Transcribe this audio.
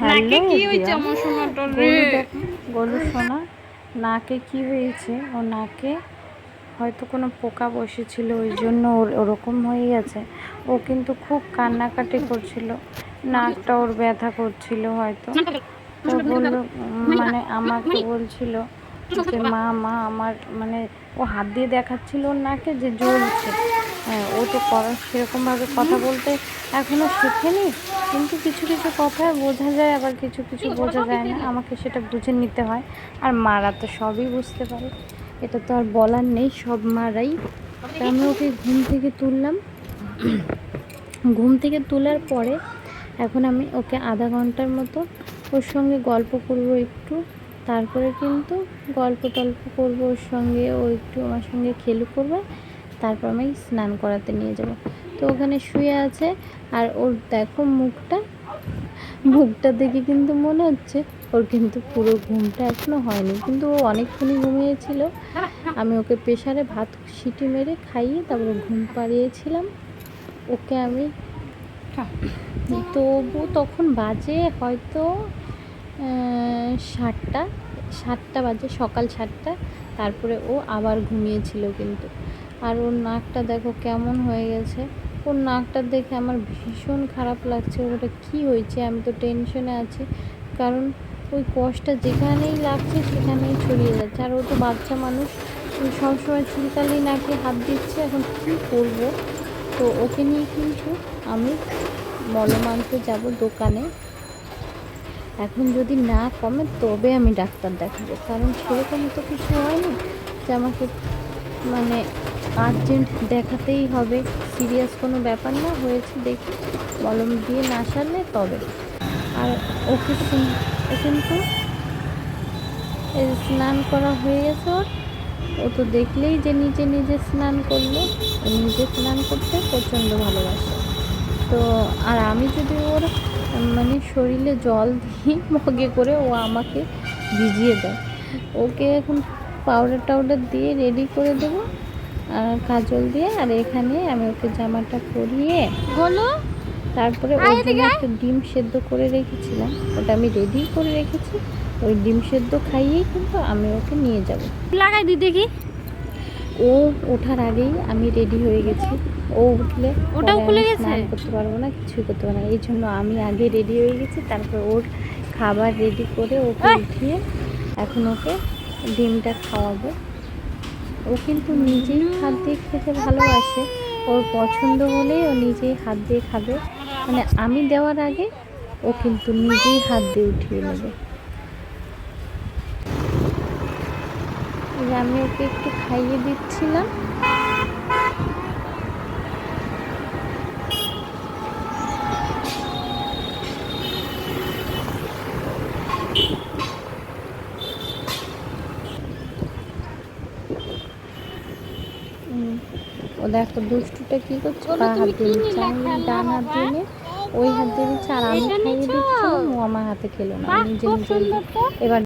নাকে কি হয়েছে? আমার সোনাটা রে। গলু সোনা নাকে কি হয়েছে? ও নাকে হয়তো কোনো পোকা বসেছিল ওই জন্য ওর ওরকম হয়ে গেছে। ও কিন্তু খুব কান্নাকাটি করছিল নাকটা ওর ব্যথা করছিল হয়তো। তো বলল মানে আমাকে বলছিল যে মা মা আমার মানে ও হাত দিয়ে দেখাচ্ছিল নাকে যে জ্বলছে হ্যাঁ ও তো করার সেরকমভাবে কথা বলতে এখনও শেখেনি, কিন্তু কিছু কিছু কথা বোঝা যায়, আবার কিছু কিছু বোঝা যায় না। আমাকে সেটা বুঝে নিতে হয়, আর মারা তো সবই বুঝতে পারে। এটা তো আর বলার নেই, সব মারাই। আমি ওকে ঘুম থেকে তুললাম। ঘুম থেকে তোলার পরে এখন আমি ওকে আধা ঘণ্টার মতো ওর সঙ্গে গল্প করব একটু। তারপরে কিন্তু গল্প টল্প করব ওর সঙ্গে ও একটু আমার সঙ্গে খেলু করবে তারপর আমি স্নান করাতে নিয়ে যাব। তো ওখানে শুয়ে আছে আর ওর দেখো মুখটা মুখটা দেখে কিন্তু মনে হচ্ছে ওর কিন্তু পুরো ঘুমটা এখনও হয়নি। কিন্তু ও অনেকক্ষণই ঘুমিয়েছিল আমি ওকে প্রেশারে ভাত সিটি মেরে খাইয়ে তারপরে ঘুম পাড়িয়েছিলাম। ওকে আমি তবু তখন বাজে হয়তো সাতটা সাতটা বাজে, সকাল সাতটা। তারপরে ও আবার ঘুমিয়েছিল কিন্তু। আর ওর নাকটা দেখো কেমন হয়ে গেছে। ওর নাকটা দেখে আমার ভীষণ খারাপ লাগছে। ওটা কি হয়েছে? আমি তো টেনশনে আছি। কারণ ওই কষ্টটা যেখানেই লাগছে সেখানেই ছড়িয়ে যাচ্ছে। আর ও তো বাচ্চা মানুষ সবসময় চুলকালি নাকি হাত দিচ্ছে। এখন কী করব? তো ওকে নিয়ে কিন্তু আমি মলম আনতে যাব দোকানে। এখন যদি না কমে, তবে আমি ডাক্তার দেখাবো। কারণ সেরকম তো কিছু হয়নি যে আমাকে মানে আর্জেন্ট দেখাতেই হবে। সিরিয়াস কোনো ব্যাপার না, হয়েছে দেখি। মলম দিয়ে না সারলে তবে। আর ওকে কিন্তু স্নান করা হয়ে গেছে ওর। ও তো দেখলেই যে নিজে নিজে স্নান করল। নিজে স্নান করতে প্রচণ্ড ভালোবাসে। তো আর আমি যদি ওর মানে শরীরে জল দিই মগে করে ও আমাকে ভিজিয়ে দেয় ওকে এখন পাউডার টাউডার দিয়ে রেডি করে দেবো আর কাজল দিয়ে আর এখানে আমি ওকে জামাটা পরিয়ে গলু তারপরে ওর জন্য একটা ডিম সেদ্ধ করে রেখেছিলাম ওটা আমি রেডি করে রেখেছি ওই ডিম সেদ্ধ খাইয়েই কিন্তু আমি ওকে নিয়ে যাব। লাগাই দি দেখি। ও ওঠার আগেই আমি রেডি হয়ে গেছি। ও উঠলে ওটাও খুলে গেছে? করতে পারব না কিছুই করতে পারব না। এই জন্য আমি আগে রেডি হয়ে গেছি তারপর ওর খাবার রেডি করে ওকে উঠিয়ে এখন ওকে ডিমটা খাওয়াবো। ও কিন্তু নিজেই হাত দিয়ে খেতে ভালোবাসে। ওর পছন্দ হলেই ও নিজেই হাত দিয়ে খাবে। মানে আমি দেওয়ার আগে ও কিন্তু নিজেই হাত দিয়ে উঠিয়ে নেবে। আমি ওকে একটু খাইয়ে দিচ্ছিলাম উম, ও দেখো দুষ্টুটা কি করছে? পা হাত দিয়ে দিচ্ছে আমি ডান হাত দিয়ে ওই হাত দিয়ে দিচ্ছে আর আমি খাইয়ে দিচ্ছি ও আমার হাতে খেলো না নিজে নিজে এবার